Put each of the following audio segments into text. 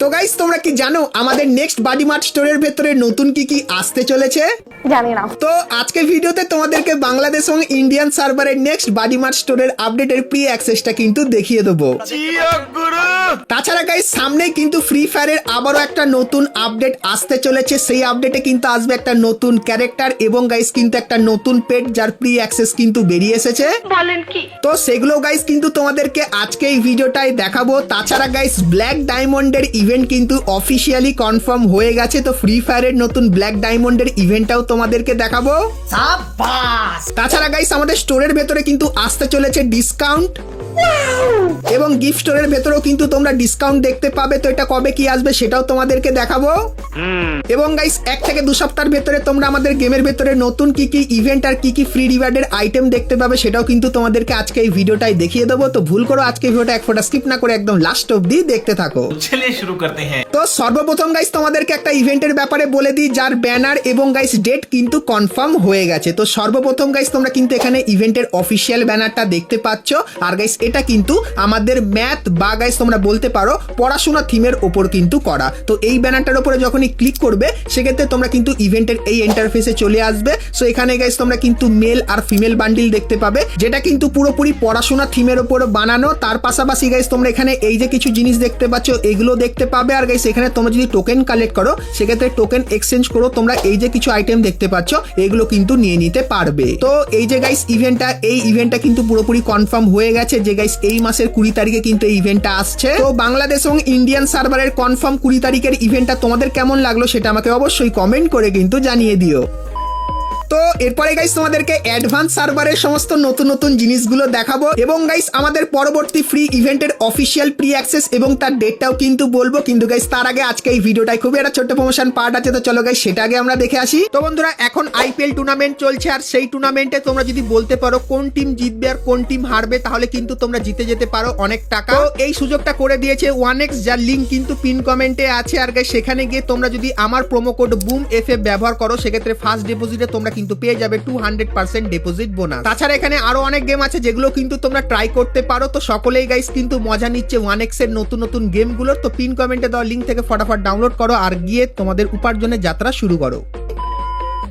তো গাইস তোমরা কি জানো আমাদের নেক্সট বাডি মার্ট স্টোরের ভেতরে নতুন কি কি আসতে চলেছে? জানি না। তো আজকে ভিডিওতে তোমাদেরকে বাংলাদেশ এবং ইন্ডিয়ান সার্ভারের নেক্সট বাডি মার্ট স্টোরের আপডেটের প্রি অ্যাক্সেসটা কিন্তু দেখিয়ে দেবো। তাছাড়া গাইস সামনে কিন্তু ফ্রি ফায়ারের আবারও একটা নতুন আপডেট আসতে চলেছে। সেই আপডেটে কিন্তু আসবে একটা নতুন ক্যারেক্টার এবং গাইস কিন্তু একটা নতুন পেট যার প্রি অ্যাক্সেস কিন্তু বেরিয়ে এসেছে। বলেন কি? তো সেগুলো গাইস কিন্তু তোমাদেরকে আজকে এই ভিডিওটাই দেখাবো। তাছাড়া গাইস ব্ল্যাক ডায়মন্ডের ইভেন্ট ইভেন্ট কিন্তু অফিসিয়ালি কনফার্ম হয়ে গেছে তো ফ্রি ফায়ারের নতুন ব্ল্যাক ডায়মন্ডের ইভেন্টটাও তোমাদেরকে দেখাবো। তাছাড়া গাইস আমাদের স্টোরের ভেতরে কিন্তু আসতে চলেছে ডিসকাউন্ট এবং গিফট স্টোরের ভেতরেও কিন্তু তোমরা ডিসকাউন্ট দেখতে পাবে তো এটা কবে কি আসবে সেটাও তোমাদেরকে দেখাবো। এবং গাইস এক থেকে দু সপ্তাহের ভেতরে তোমরা আমাদের গেমের ভেতরে নতুন কি কি ইভেন্ট আর কি কি ফ্রি রিওয়ার্ডের আইটেম দেখতে পাবে সেটাও কিন্তু তোমাদেরকে আজকে এই ভিডিওটাই দেখিয়ে দেবো। তো ভুল করো আজকে ভিডিওটা এক ফোটা স্কিপ না করে একদম লাস্ট অব্দি দেখতে থাকো। চলে শুরু करते हैं তো সর্বপ্রথম গাইস তোমাদেরকে একটা ইভেন্টের ব্যাপারে বলে দিই যার ব্যানার এবং গাইস ডেট কিন্তু কনফার্ম হয়ে গেছে তো সর্বপ্রথম গাইস তোমরা কিন্তু এখানে ইভেন্টের অফিসিয়াল ব্যানারটা দেখতে পাচ্ছ আর গাইস এটা কিন্তু আমাদের ম্যাথ বা গাইস তোমরা বলতে পারো পড়াশোনা থিমের ওপর কিন্তু করা তো এই ব্যানারটার উপরে যখনই ক্লিক করবে সেক্ষেত্রে তোমরা কিন্তু ইভেন্টের এই ইন্টারফেসে চলে আসবে সো এখানে গাইস তোমরা কিন্তু মেল আর ফিমেল বান্ডিল দেখতে পাবে যেটা কিন্তু পুরোপুরি পড়াশোনা থিমের ওপর বানানো তার পাশাপাশি গাইস তোমরা এখানে এই যে কিছু জিনিস দেখতে পাচ্ছ এগুলো দেখতে পাবে। আর গাইস এখানে তোমরা যদি টোকেন কালেক্ট করো, সেক্ষেত্রে টোকেন এক্সচেঞ্জ করো, তোমরা এই যে কিছু আইটেম দেখতে পাচ্ছ, এগুলো কিন্তু নিয়ে নিতে পারবে। তো এই যে গাইস ইভেন্টটা এই ইভেন্টটা কিন্তু পুরোপুরি কনফার্ম হয়ে গেছে যে গাইস এই মাসের কুড়ি তারিখে কিন্তু এই ইভেন্টটা আসছে। তো বাংলাদেশ এবং ইন্ডিয়ান সার্ভারের কনফার্ম কুড়ি তারিখের ইভেন্টটা তোমাদের কেমন লাগল সেটা আমাকে অবশ্যই কমেন্ট করে কিন্তু জানিয়ে দিও। তো এরপরে গাইস তোমাদেরকে অ্যাডভান্স সার্ভারের সমস্ত নতুন নতুন জিনিসগুলো দেখাবো। এবং গাইস আমাদের পরবর্তী ফ্রি ইভেন্টের অফিসিয়াল প্রি অ্যাক্সেস এবং তার ডেটটাও কিন্তু বলব। কিন্তু গাইস তার আগে আজকে এই ভিডিওটাই খুবই একটা ছোট্ট প্রমোশন পার্ট আছে। তো চলো গাইস সেটা আগে আমরা দেখে আসি। তো বন্ধুরা, এখন আইপিএল টুর্নামেন্ট চলছে। আর সেই টুর্নামেন্টে তোমরা যদি বলতে পারো কোন টিম জিতবে আর কোন টিম হারবে, তাহলে কিন্তু তোমরা জিতে যেতে পারো অনেক টাকা। এই সুযোগটা করে দিয়েছে ওয়ান এক্স যার লিঙ্ক কিন্তু পিন কমেন্টে আছে। আর গাইস সেখানে গিয়ে তোমরা যদি আমার প্রোমো কোড বুম এফ ব্যবহার করো, সেক্ষেত্রে ফার্স্ট ডিপোজিটে তোমরা কিন্তু পেয়ে যাবে two hundred percent deposit bonus তাছাড়া এখানে আরও অনেক গেম আছে যেগুলো কিন্তু তোমরা ট্রাই করতে পারো। তো সকলেই গাইস কিন্তু মজা নিচ্ছে ওয়ান এক্সের নতুন নতুন গেমগুলোর তো পিন কমেন্টে দেওয়া লিঙ্ক থেকে ফটাফট ডাউনলোড করো আর গিয়ে তোমাদের উপার্জনের যাত্রা শুরু করো।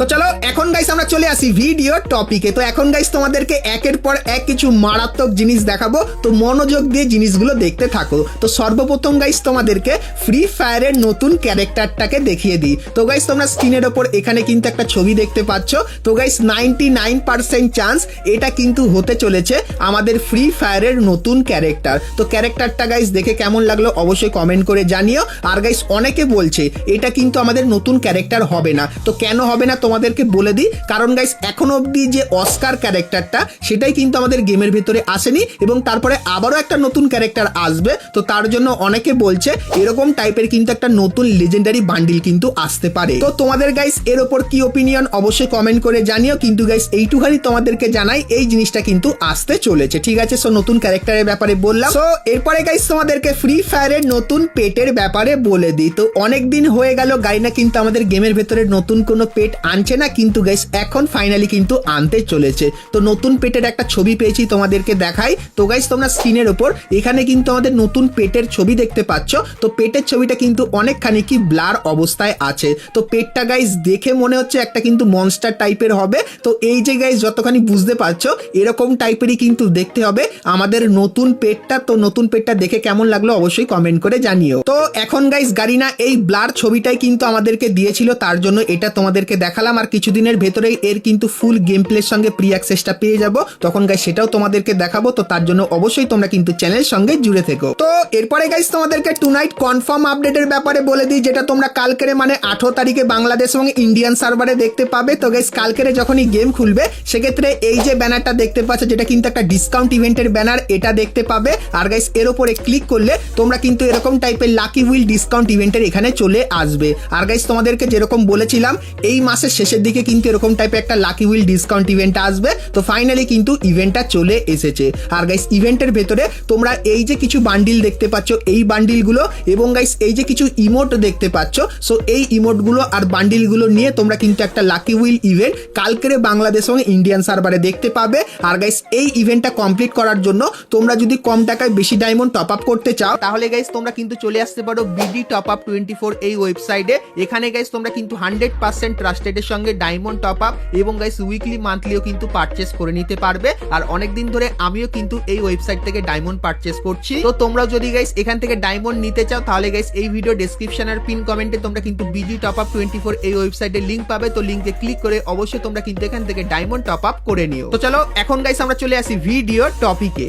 তো চলো, এখন গাইস আমরা চলে আসি ভিডিও টপিকে তো এখন গাইস তোমাদেরকে একের পর এক কিছু মারাত্মক জিনিস দেখাবো। তো মনোযোগ দিয়ে জিনিসগুলো দেখতে থাকো। তো সর্বপ্রথম গাইস তোমাদেরকে ফ্রি ফায়ারের নতুন ক্যারেক্টারটাকে দেখিয়ে দিই। তো গাইস তোমরা স্ক্রিনের ওপর এখানে কিন্তু একটা ছবি দেখতে পাচ্ছ। তো guys ninety nine percent chance এটা কিন্তু হতে চলেছে আমাদের ফ্রি ফায়ারের নতুন ক্যারেক্টার তো ক্যারেক্টারটা গাইস দেখে কেমন লাগল অবশ্যই কমেন্ট করে জানিও। আর গাইস অনেকে বলছে, এটা কিন্তু আমাদের নতুন ক্যারেক্টার হবে না। তো কেন হবে না তোমাদেরকে বলে দিই, কারণ গাইস এখনও অবধি যে অস্কার ক্যারেক্টারটা সেটাই কিন্তু আমাদের গেমের ভেতরে আসেনি এবং তারপরে আবারও একটা নতুন ক্যারেক্টার আসবে। তো তার জন্য অনেকে বলছে, এরকম টাইপের কিন্তু একটা নতুন লেজেন্ডারি বান্ডিল কিন্তু আসতে পারে। তো তোমাদের গাইস এর ওপর কি ওপিনিয়ন অবশ্যই কমেন্ট করে জানিও। কিন্তু গাইস এইটুখানি তোমাদেরকে জানাই, এই জিনিসটা কিন্তু আসতে চলেছে। ঠিক আছে সো নতুন ক্যারেক্টারের ব্যাপারে বললাম। তো এরপরে গাইস তোমাদেরকে ফ্রি ফায়ারের নতুন পেটের ব্যাপারে বলে দিই। তো অনেক দিন হয়ে গেল, গাইনা কিন্তু আমাদের গেমের ভেতরে নতুন কোনো পেট আনছে না, কিন্তু গাইস এখন ফাইনালি কিন্তু আনতে চলেছে। তো নতুন পেটের একটা ছবি পেয়েছি তোমাদেরকে দেখাই। তো গাইস তোমরা স্ক্রিনের ওপর, এখানে কিন্তু আমাদের নতুন পেটের ছবি দেখতে পাচ্ছ। তো পেটের ছবিটা কিন্তু অনেকখানি কি ব্লার অবস্থায় আছে। তো পেটটা গাইস দেখে মনে হচ্ছে একটা কিন্তু মনস্টার টাইপের হবে। তো এই যে গাইস যতখানি বুঝতে পারছ, এরকম টাইপেরই কিন্তু দেখতে হবে। আমাদের নতুন পেটটা, তো নতুন পেটটা দেখে কেমন লাগল অবশ্যই কমেন্ট করে জানিও। তো এখন গাইস গারিনা এই ব্লার ছবিটাই কিন্তু আমাদেরকে দিয়েছিল, তার জন্য এটা তোমাদেরকে দেখালাম আর কিছুদিনের ভেতরেই এর কিন্তু ফুল গেম প্লের সঙ্গে প্রি অ্যাক্সেসটা পেয়ে যাব। তখন গাইস সেটাও তোমাদেরকে দেখাবো, তো তার জন্য অবশ্যই তোমরা কিন্তু চ্যানেলের সঙ্গে জুড়ে থেকো। তো এরপরে গাইস তোমাদেরকে টু নাইট কনফার্ম আপডেটের ব্যাপারে বলে দিই, যেটা তোমরা কালকেরে মানে আঠারো তারিখে বাংলাদেশ এবং ইন্ডিয়ান সার্ভারে দেখতে পাবে। তো গাইস কালকেরে যখনই গেম খুলবে, সেক্ষেত্রে এই যে ব্যানারটা দেখতে পাচ্ছ, যেটা কিন্তু একটা ডিসকাউন্ট ইভেন্টের ব্যানার, এটা দেখতে পাবে। আর গাইস এর উপরে ক্লিক করলে তোমরা কিন্তু এরকম টাইপের লাকি হুইল ডিসকাউন্ট ইভেন্টের এখানে চলে আসবে। আর গাইস তোমাদেরকে যেরকম বলেছিলাম, এই মাসে মাসের শেষের দিকে কিন্তু এরকম টাইপের একটা লাকি উইল ডিসকাউন্ট ইভেন্ট আসবে। তো ফাইনালি কিন্তু ইভেন্টটা চলে এসেছে। আর গাইস ইভেন্টের ভেতরে তোমরা এই যে কিছু বান্ডিল দেখতে পাচ্ছ, এই বান্ডিলগুলো এবং গাইস এই যে কিছু ইমোট দেখতে পাচ্ছ সো এই ইমোটগুলো আর বান্ডিলগুলো নিয়ে তোমরা কিন্তু একটা লাকি উইল ইভেন্ট কালকেরে বাংলাদেশ এবং ইন্ডিয়ান সার্ভারে দেখতে পাবে। আর গাইস এই ইভেন্টটা কমপ্লিট করার জন্য তোমরা যদি কম টাকায় বেশি ডায়মন্ড টপ আপ করতে চাও, তাহলে গাইস তোমরা কিন্তু চলে আসতে পারো BD top up twenty four এই ওয়েবসাইটে এখানে গাইস তোমরা কিন্তু হান্ড্রেড পার্সেন্ট ট্রাস্টেডের সঙ্গে ডায়মন্ড টপ আপ এবং গাইস উইকলি মান্থলিও কিন্তু পারচেস করে নিতে পারবে। আর অনেক দিন ধরে আমিও কিন্তু এই ওয়েবসাইট থেকে ডায়মন্ড পারচেস করছি। তো তোমরা যদি গাইস এখান থেকে ডায়মন্ড নিতে চাও, তাহলে গাইস এই ভিডিও ডেসক্রিপশন আর পিন কমেন্টে তোমরা কিন্তু BD top up twenty four এই ওয়েবসাইটের লিঙ্ক পাবে। তো লিঙ্কে ক্লিক করে অবশ্যই তোমরা কিন্তু এখান থেকে ডায়মন্ড টপ আপ করে নিও। তো চলো, এখন গাইস আমরা চলে আসি ভিডিও টপিকে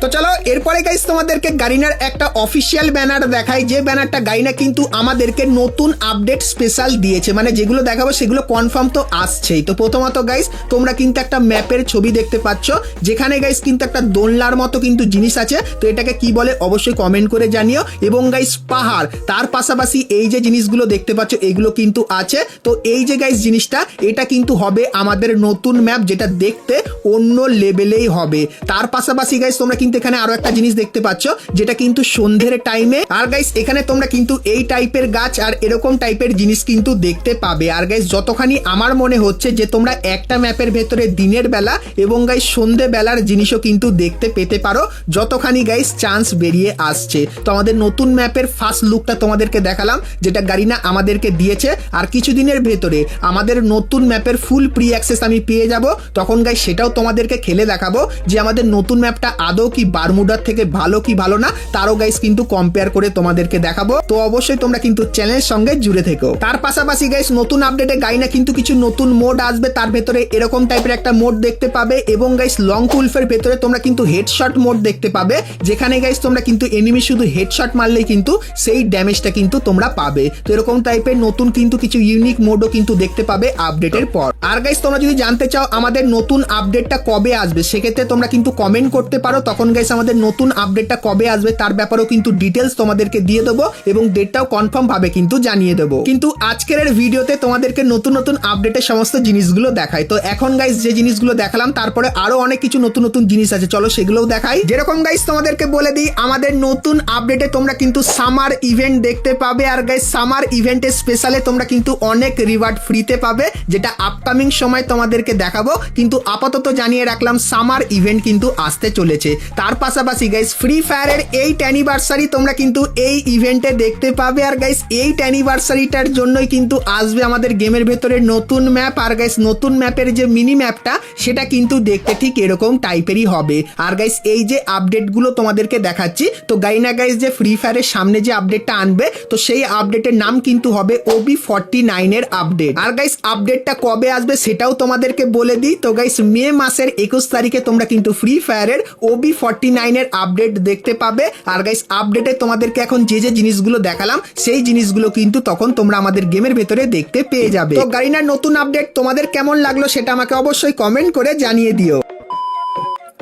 তো চলো, এরপরে গাইস তোমাদেরকে গারিনার একটা অফিসিয়াল ব্যানার দেখাই। যে ব্যানারটা গারিনা কিন্তু আমাদেরকে নতুন আপডেট স্পেশাল দিয়েছে। মানে যেগুলো দেখাবো সেগুলো কনফার্ম তো আসছেই। তো প্রথমত গাইস তোমরা কিন্তু একটা ম্যাপের ছবি দেখতে পাচ্ছ। যেখানে গাইস কিন্তু একটা দোলনার মতো কিন্তু জিনিস আছে। তো এটাকে কি বলে অবশ্যই কমেন্ট করে জানিও। এবং গাইস পাহাড়, তার পাশাপাশি এই যে জিনিসগুলো দেখতে পাচ্ছ, এগুলো কিন্তু আছে। তো এই যে গাইস জিনিসটা, এটা কিন্তু হবে আমাদের নতুন ম্যাপ যেটা দেখতে অন্য লেভেলেই হবে। তার পাশাপাশি গাইস তোমরা কিন্তু এখানে আরও একটা জিনিস দেখতে পাচ্ছ, যেটা কিন্তু সন্ধ্যের টাইমে আর গাইস এখানে তোমরা কিন্তু এই টাইপের গাছ আর এরকম টাইপের জিনিস কিন্তু দেখতে পাবে। আর গাইস যতখানি আমার মনে হচ্ছে যে তোমরা একটা ম্যাপের ভেতরে দিনের বেলা এবং গাইস সন্ধে বেলার জিনিসও কিন্তু দেখতে পেতে পারো। যতখানি গাইস চান্স বেরিয়ে আসছে। তো আমাদের নতুন ম্যাপের ফার্স্ট লুকটা তোমাদেরকে দেখালাম, যেটা গারিনা আমাদেরকে দিয়েছে। আর কিছুদিনের ভেতরে আমাদের নতুন ম্যাপের ফুল প্রি অ্যাক্সেস আমি পেয়ে যাব। তখন গাইস সেটাও তোমাদেরকে খেলে দেখাবো যে আমাদের নতুন ম্যাপটা আদৌ কি বারমুডার থেকে ভালো কি ভালো না, তারও গাইস কিন্তু কম্পেয়ার করে তোমাদেরকে দেখাবো। তো অবশ্যই তোমরা কিন্তু চ্যানেলের সঙ্গে জুড়ে থেকো। তার পাশাপাশি গাইস নতুন আপডেটে গাইনা কিন্তু কিছু নতুন মোড আসবে, তার ভেতরে এরকম টাইপের একটা মোড দেখতে পাবে এবং গাইস লং কুলফের ভেতরে তোমরা কিন্তু হেডশট মোড দেখতে পাবে, যেখানে গাইস তোমরা কিন্তু এনিমি শুধু হেডশট মারলেই কিন্তু সেই ড্যামেজটা কিন্তু তোমরা পাবে। তো এরকম টাইপের নতুন কিন্তু কিছু ইউনিক মোডও কিন্তু দেখতে পাবে আপডেটের পর। আর গাইস তোমরা যদি জানতে চাও আমাদের নতুন আপডেটটা কবে আসবে, সেক্ষেত্রে তোমরা কিন্তু কমেন্ট করতে পারো। তখন গাইস আমাদের নতুন আপডেটটা কবে আসবে, তার ব্যাপারেও কিন্তু ডিটেলস তোমাদেরকে দিয়ে দেবো এবং ডেটটাও কনফার্ম ভাবে কিন্তু জানিয়ে দেবো। কিন্তু আজকের ভিডিওতে তোমাদেরকে নতুন নতুন আপডেটের সমস্ত জিনিসগুলো দেখাই। তো এখন গাইস যে জিনিসগুলো দেখালাম, তারপরে আরও অনেক কিছু নতুন নতুন জিনিস আছে, চলো সেগুলোও দেখাই। যেরকম গাইস তোমাদেরকে বলে দিই, আমাদের নতুন আপডেটে তোমরা কিন্তু সামার ইভেন্ট দেখতে পাবে। আর গাইস সামার ইভেন্টের স্পেশালে তোমরা কিন্তু অনেক রিওয়ার্ড ফ্রিতে পাবে, যেটা আপকামিং সময় তোমাদেরকে দেখাবো, কিন্তু আপাতত জানিয়ে রাখলাম সামার ইভেন্ট কিন্তু আসতে চলেছে। তার পাশাপাশি গাইস ফ্রি ফায়ারের এইট অ্যানিভার্সারি তোমরা কিন্তু এই ইভেন্টে দেখতে পাবে। আর গাইস এইট অ্যানিভার্সারিটার জন্যই কিন্তু আসবে আমাদের গেমের ভেতরে নতুন ম্যাপ আর গাইস নতুন ম্যাপের যে মিনি ম্যাপটা সেটা কিন্তু দেখতে ঠিক এরকম টাইপেরই হবে। আর গাইস এই যে আপডেটগুলো তোমাদেরকে দেখাচ্ছি, তো গাইনা গাইস যে ফ্রি ফায়ারের সামনে যে আপডেটটা আনবে, তো সেই আপডেটের নাম কিন্তু হবে ওবি ফর্টি নাইনের আপডেট আর গাইস আপডেটটা কবে আসবে সেটাও তোমাদেরকে বলে দিই। তো গাইস মে মাসের একুশ তারিখে তোমরা কিন্তু ফ্রি ফায়ারের ওবি ফর্টি নাইনের আপডেট দেখতে পাবে। আর গাইস আপডেটে তোমাদেরকে এখন যে যে জিনিসগুলো দেখালাম, সেই জিনিসগুলো কিন্তু তখন তোমরা আমাদের গেমের ভেতরে দেখতে পেয়ে যাবে। তো গাড়িনার নতুন আপডেট তোমাদের কেমন লাগল সেটা আমাকে অবশ্যই কমেন্ট করে জানিয়ে দিও।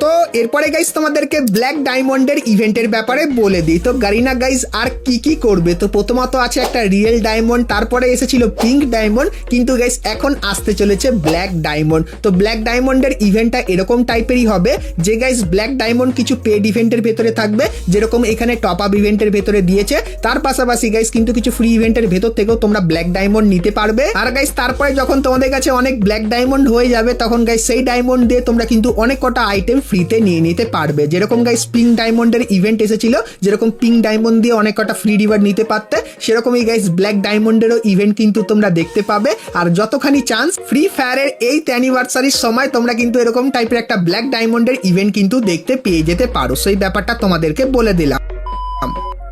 তো এরপরে গাইস তোমাদেরকে ব্ল্যাক ডায়মন্ডের ইভেন্টের ব্যাপারে বলে দিই। তো গারিনা গাইস আর কি কি করবে? তো প্রথমত আছে একটা রিয়েল ডায়মন্ড তারপরে এসেছিল পিঙ্ক ডায়মন্ড কিন্তু গাইস এখন আসতে চলেছে ব্ল্যাক ডায়মন্ড তো ব্ল্যাক ডায়মন্ডের ইভেন্টটা এরকম টাইপেরই হবে যে গাইস ব্ল্যাক ডায়মন্ড কিছু পেড ইভেন্টের ভেতরে থাকবে, যেরকম এখানে টপ আপ ইভেন্টের ভেতরে দিয়েছে। তার পাশাপাশি গাইস কিন্তু কিছু ফ্রি ইভেন্টের ভেতর থেকেও তোমরা ব্ল্যাক ডায়মন্ড নিতে পারবে। আর গাইস তারপরে যখন তোমাদের কাছে অনেক ব্ল্যাক ডায়মন্ড হয়ে যাবে, তখন গাইস সেই ডায়মন্ড দিয়ে তোমরা কিন্তু অনেক কটা আইটেম ফ্রিতে নিয়ে নিতে পারবে। যেরকম গাইস পিঙ্ক ডায়মন্ডের ইভেন্ট এসেছিল, যেরকম পিঙ্ক ডায়মন্ড দিয়ে অনেক কটা ফ্রি রিভার নিতে পারতে, সেরকমই গাইস ব্ল্যাক ডায়মন্ডেরও ইভেন্ট কিন্তু তোমরা দেখতে পাবে। আর যতখানি চান্স ফ্রি ফায়ারের এই অ্যানিভার্সারির সময় তোমরা কিন্তু এরকম টাইপের একটা ব্ল্যাক ডায়মন্ডের ইভেন্ট কিন্তু দেখতে পেয়ে যেতে পারো। সেই ব্যাপারটা তোমাদেরকে বলে দিলাম।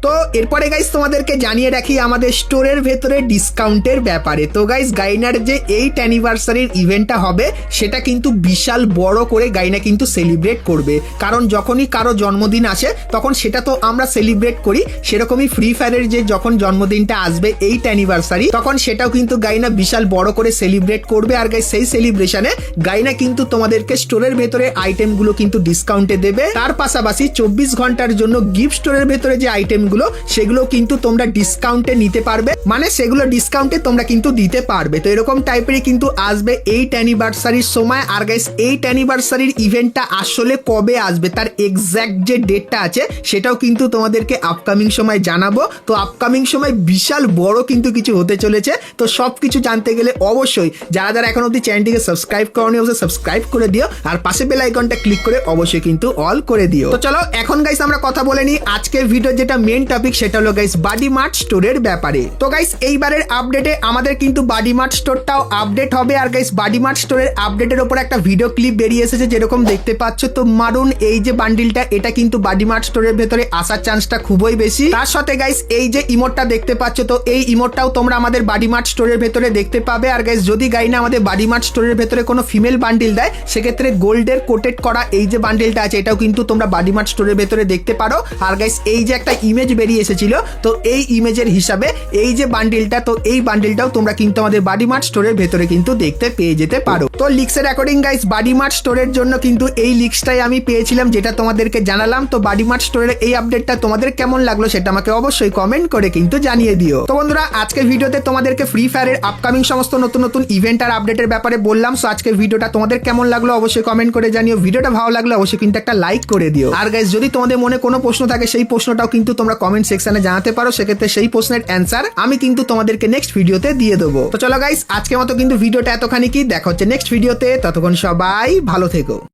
তো এরপরে গাইস তোমাদেরকে জানিয়ে রাখি আমাদের স্টোরের ভেতরে ডিসকাউন্টের ব্যাপারে। তো গাইস গাইনার যে এইট অ্যানিভার্সারির ইভেন্টটা হবে, সেটা কিন্তু বিশাল বড় করে গাইনা কিন্তু সেলিব্রেট করবে। কারণ যখনই কারও জন্মদিন আসে, তখন সেটা তো আমরা সেলিব্রেট করি। সেরকমই ফ্রি ফায়ারের যে যখন জন্মদিনটা আসবে এইট অ্যানিভার্সারি তখন সেটাও কিন্তু গাইনা বিশাল বড় করে সেলিব্রেট করবে। আর গাইস সেই সেলিব্রেশনে গাইনা কিন্তু তোমাদেরকে স্টোরের ভেতরে আইটেমগুলো কিন্তু ডিসকাউন্টে দেবে। তার পাশাপাশি চব্বিশ ঘণ্টার জন্য গিফট স্টোরের ভেতরে যে আইটেম যেগুলো সেগুলো কিন্তু তোমরা ডিসকাউন্টে নিতে পারবে। মানে সেগুলো ডিসকাউন্টে তোমরা কিন্তু দিতে পারবে। তো এরকম টাইপেরই কিন্তু আসবে এইট অ্যানিভার্সারির সময়। আর গাইস এইট অ্যানিভার্সারির ইভেন্টটা আসলে কবে আসবে? তার এক্স্যাক্ট যে ডেটটা আছে, সেটাও কিন্তু তোমাদেরকে আপকামিং সময় জানাব। তো আপকামিং সময় বিশাল বড় কিন্তু কিছু হতে চলেছে। তো সব কিছু জানতে গেলে অবশ্যই যারা যারা এখন অব্দি চ্যানেলটিকে সাবস্ক্রাইব করনি, অবশ্যই সাবস্ক্রাইব করে দিও। আর পাশে বেল আইকনটা ক্লিক করে অবশ্যই কিন্তু অল করে দিও। তো চলো, এখন গাইস আমরা কথা বলে নিই আজকের ভিডিও যেটা মেন টপিক সেটা হলো গাইস বাডি মার্ট স্টোরের ব্যাপারে। তো গাইস এইবারের আপডেটে আমাদের কিন্তু বাডি মার্ট স্টোরটাও আপডেট হবে। আর গাইস বাডি মার্ট স্টোরের আপডেটের ওপর একটা ভিডিও ক্লিপ বেরিয়ে এসেছে, যেরকম দেখতে পাচ্ছ। তো মারুন, এই যে বান্ডিলটা এটা কিন্তু বাডি মার্ট স্টোরের ভেতরে আসার চান্সটা খুবই বেশি। তার সাথে গাইস এই যে ইমোটটা দেখতে পাচ্ছ, তো এই ইমোটটাও তোমরা আমাদের বাডি মার্ট স্টোরের ভেতরে দেখতে পাবে। আর গাইস যদি গাই না আমাদের বাডি মার্ট স্টোরের ভেতরে কোনো ফিমেল বান্ডিল দেয়, সেক্ষেত্রে গোল্ডের কোটেড করা এই যে বান্ডিলটা আছে, এটাও কিন্তু তোমরা বাডি মার্ট স্টোরের ভেতরে দেখতে পারো। আর গাইস এই যে একটা ইমেজ বেরিয়ে এসেছিল, তো এই ইমেজের হিসাবে এই যে বান্ডিলটা তো এই বান্ডিলটাও তোমরা কিন্তু আমাদের বাডি মার্ট স্টোরের ভেতরে কিন্তু দেখতে পেয়ে যেতে পারো। তো লিক্সের অ্যাকর্ডিং গাইস বাডি মার্ট স্টোরের জন্য কিন্তু এই লিক্সটাই আমি পেয়েছিলাম, যেটা তোমাদেরকে জানালাম। তো বাডি মার্ট স্টোরের এই আপডেটটা তোমাদের কেমন লাগল সেটা আমাকে অবশ্যই কমেন্ট করে কিন্তু জানিয়ে দিও। তো বন্ধুরা আজকের ভিডিওতে তোমাদেরকে ফ্রি ফায়ারের আপকামিং সমস্ত নতুন নতুন ইভেন্ট আর আপডেটের ব্যাপারে বললাম সো আজকের ভিডিওটা তোমাদের কেমন লাগল অবশ্যই কমেন্ট করে জানিও। ভিডিওটা ভালো লাগলে অবশ্যই কিন্তু একটা লাইক করে দিও। আর গাইস যদি তোমাদের মনে কোনো প্রশ্ন থাকে, সেই প্রশ্নটাও কিন্তু তোমরা কমেন্ট সেকশনে জানাতে পারো, সেক্ষেত্রে সেই প্রশ্নের অ্যান্সার আমি কিন্তু তোমাদেরকে নেক্সট ভিডিওতে দিয়ে দেবো। তো চলো গাইস আজকের মতো কিন্তু ভিডিওটা এতখানি কি? দেখা হচ্ছে নেক্সট ভিডিওতে ততক্ষণ সবাই ভালো থেকো।